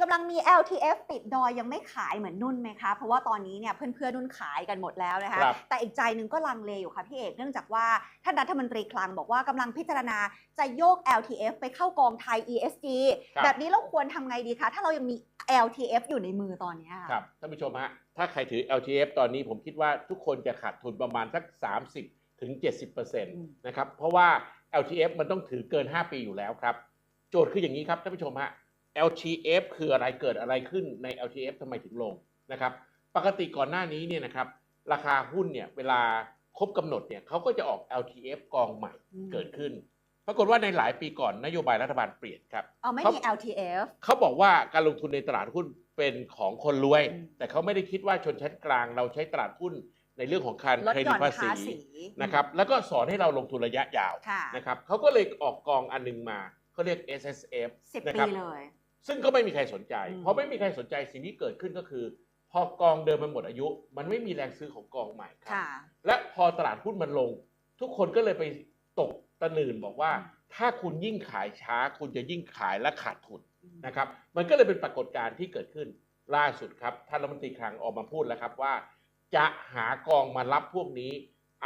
กำลังมี LTF ติดดอยยังไม่ขายเหมือนนุ่นไหมคะ เพราะว่าตอนนี้เนี่ยเพื่อนๆนุ่นขายกันหมดแล้วนะคะ ครับ แต่อีกใจหนึ่งก็ลังเลอยู่ค่ะพี่เอก เนื่องจากว่าท่านรัฐมนตรีคลังบอกว่ากำลังพิจารณาจะโยก LTF ไปเข้ากองไทย ESG ครับ แบบนี้เราควรทำไงดีคะ ถ้าเรายังมี LTF อยู่ในมือตอนเนี้ยครับท่านผู้ชมฮะถ้าใครถือ LTF ตอนนี้ผมคิดว่าทุกคนจะขาดทุนประมาณสัก 30ถึง70%นะครับเพราะว่า LTF มันต้องถือเกิน 5 ปีอยู่แล้วครับ โจทย์คืออย่างนี้ครับท่านผู้ชมฮะ LTF คืออะไรเกิดอะไรขึ้นใน LTF ทำไมถึงลงนะครับ ปกติก่อนหน้านี้เนี่ยนะครับ ราคาหุ้นเนี่ยเวลาครบกำหนดเนี่ยเขาก็จะออก LTF กองใหม่อืมเกิดขึ้น ปรากฏว่าในหลายปีก่อนนโยบายรัฐบาลเปลี่ยนครับเอาไม่ครับมี LTF เขาบอกว่าการลงทุนในตลาดหุ้นเป็นของคนรวยอืมแต่เขาไม่ได้คิดว่าชนชั้นกลางเราใช้ตลาดหุ้นในเรื่องของการลดเครหดิย่อตนภาษีภาษีนะครับแล้วก็สอนให้เราลงทุนระยะยาวค่ะนะครับเขาก็เลยออกกองอันหนึงมาเขาเรียก S S F สิบนะปีครับเลย ซึ่งก็ไม่มีใครสนใจอืมเพราะไม่มีใครสนใจสิ่งที่เกิดขึ้นก็คือ พอกองเดิมมันหมดอายุ มันไม่มีแรงซื้อของกองใหม่ครับค่ะและพอตลาดหุ้นมันลง ทุกคนก็เลยไปตกตะหนื่นบอกว่าอืมถ้าคุณยิ่งขายช้า คุณจะยิ่งขายและขาดทุนนะครับ มันก็เลยเป็นปรากฏการณ์ที่เกิดขึ้นล่าสุดครับท่านรัฐมนตรีคลังออกมาพูดแล้วครับว่า จะหากองมารับพวกนี้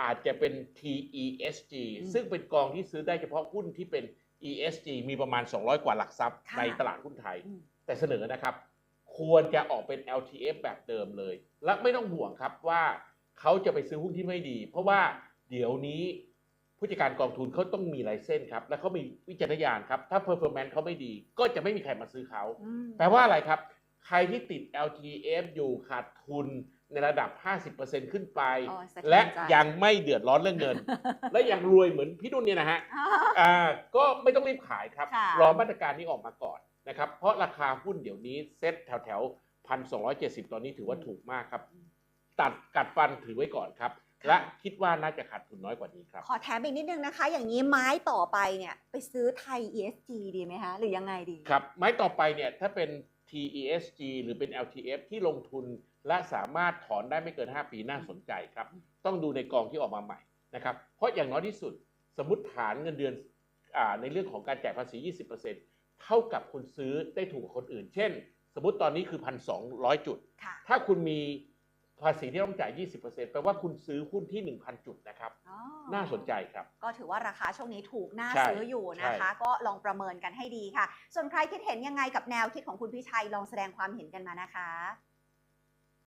อาจจะเป็น TESG อืมซึ่งเป็นกองที่ซื้อได้เฉพาะหุ้นที่เป็น ESG มีประมาณ 200 กว่าหลักทรัพย์ค่ะในตลาดหุ้นไทยอืมแต่เสนอนะครับ ควรจะออกเป็น LTF แบบเดิมเลย และไม่ต้องห่วงครับว่าเขาจะไปซื้อหุ้นที่ไม่ดี เพราะว่าเดี๋ยวนี้ผู้จัดการกองทุนเขาต้องมีไลเซนส์ครับ และเขามีวิจารณญาณครับ ถ้า performance เขาไม่ดี ก็จะไม่มีใครมาซื้อเขาอืมแปลว่าอะไรครับ ใครที่ติด LTF อยู่ขาดทุน ในระดับ 50%ขึ้นไป โอ้ยสะเทือนใจ และยังไม่เดือดร้อนเรื่องเงิน และยังรวยเหมือนพี่นุ่นเนี่ยนะฮะอ่าอ่าก็ไม่ต้องรีบขายครับ ค่ะ รอมาตรการนี้ออกมาก่อนนะครับ เพราะราคาหุ้นเดี๋ยวนี้เซ็ตแถวแถวพันสองตอนนี้ถือว่าถูกมากครับ ตัดกัดฟันถือไว้ก่อนครับ และคิดว่าน่าจะขาดทุนน้อยกว่านี้ครับ ขอแถมอีกนิดนึงนะคะ อย่างนี้ไม้ต่อไปเนี่ย ไปซื้อไทย ESG ดีไหมคะ หรือยังไงดี ครับไม้ต่อไปเนี่ยถ้าเป็น TESG หรือเป็น LTF ที่ลงทุนและสามารถถอนได้ไม่เกิน 5 ปีน่าสนใจครับ ต้องดูในกองที่ออกมาใหม่นะครับ เพราะอย่างน้อยที่สุดสมมติฐานเงินเดือนอาในเรื่องของการจ่ายภาษี 20%เท่ากับคุณซื้อได้ถูกกว่าคนอื่น เช่น สมมติตอนนี้คือ 1,200 จุดค่ะถ้าคุณมี ภาษีที่ต้องจ่าย 20%แปลว่าคุณซื้อหุ้นที่ 1,000 จุดนะครับ อ๋อน่าสนใจครับ ก็ถือว่าราคาช่วงนี้ถูกน่าใช่ซื้ออยู่นะคะ ก็ลองประเมินกันให้ดีค่ะ ส่วนใครคิดเห็นยังไงกับแนวคิดของคุณพิชัยลองแสดงความเห็นกันมานะคะ